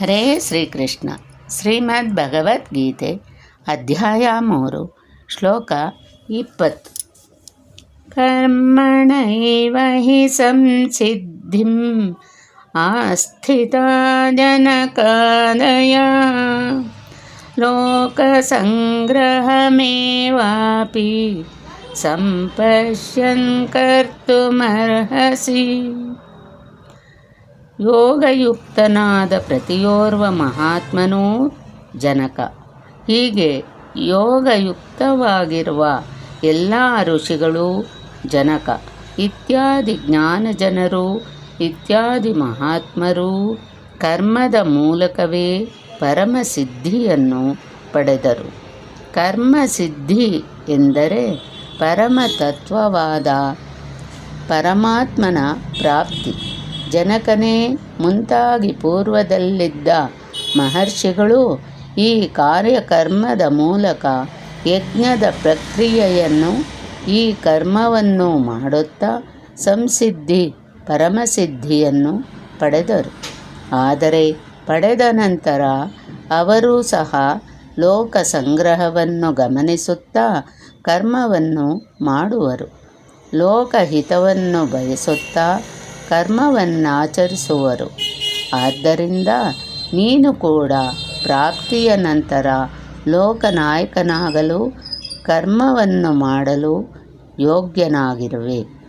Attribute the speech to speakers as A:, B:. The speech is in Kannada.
A: ಹರೇ ಶ್ರೀಕೃಷ್ಣ ಶ್ರೀಮದ್ ಭಗವದ್ಗೀತೆ ಅಧ್ಯಾಯ ಮೂರು ಶ್ಲೋಕ ಇಪ್ಪತ್ತು ಕರ್ಮಣೈವ ಹಿ ಸಂಸಿದ್ಧಿಂ ಆಸ್ಥಿತಾ ಜನಕಾದಯ ಲೋಕಸಂಗ್ರಹಮೇವಾಪಿ ಸಂಪಶ್ಯನ್ ಕರ್ತುಮರ್ಹಸಿ ಯೋಗಯುಕ್ತನಾದ ಪ್ರತಿಯೋರ್ವ ಮಹಾತ್ಮನೂ ಜನಕ. ಹೀಗೆ ಯೋಗಯುಕ್ತವಾಗಿರುವ ಎಲ್ಲ ಋಷಿಗಳು ಜನಕ. ಇತ್ಯಾದಿ ಜ್ಞಾನಜನರು, ಇತ್ಯಾದಿ ಮಹಾತ್ಮರು ಕರ್ಮದ ಮೂಲಕವೇ ಪರಮಸಿದ್ಧಿಯನ್ನು ಪಡೆದರು. ಕರ್ಮಸಿದ್ಧಿ ಎಂದರೆ ಪರಮತತ್ವವಾದ ಪರಮಾತ್ಮನ ಪ್ರಾಪ್ತಿ. ಜನಕನೇ ಮುಂತಾಗಿ ಪೂರ್ವದಲ್ಲಿದ್ದ ಮಹರ್ಷಿಗಳು ಈ ಕಾರ್ಯಕರ್ಮದ ಮೂಲಕ ಯಜ್ಞದ ಪ್ರಕ್ರಿಯೆಯನ್ನು, ಈ ಕರ್ಮವನ್ನು ಮಾಡುತ್ತಾ ಸಂಸಿದ್ಧಿ, ಪರಮಸಿದ್ಧಿಯನ್ನು ಪಡೆದರು. ಆದರೆ ಪಡೆದ ನಂತರ ಅವರೂ ಸಹ ಲೋಕ ಸಂಗ್ರಹವನ್ನು ಗಮನಿಸುತ್ತಾ ಕರ್ಮವನ್ನು ಮಾಡುವರು. ಲೋಕಹಿತವನ್ನು ಬಯಸುತ್ತಾ ಕರ್ಮವನ್ನಾಚರಿಸುವರು ಆದ್ದರಿಂದ ನೀನು ಕೂಡ ಪ್ರಾಪ್ತಿಯ ನಂತರ ಲೋಕನಾಯಕನಾಗಲು ಕರ್ಮವನ್ನು ಮಾಡಲು ಯೋಗ್ಯನಾಗಿರುವೆ.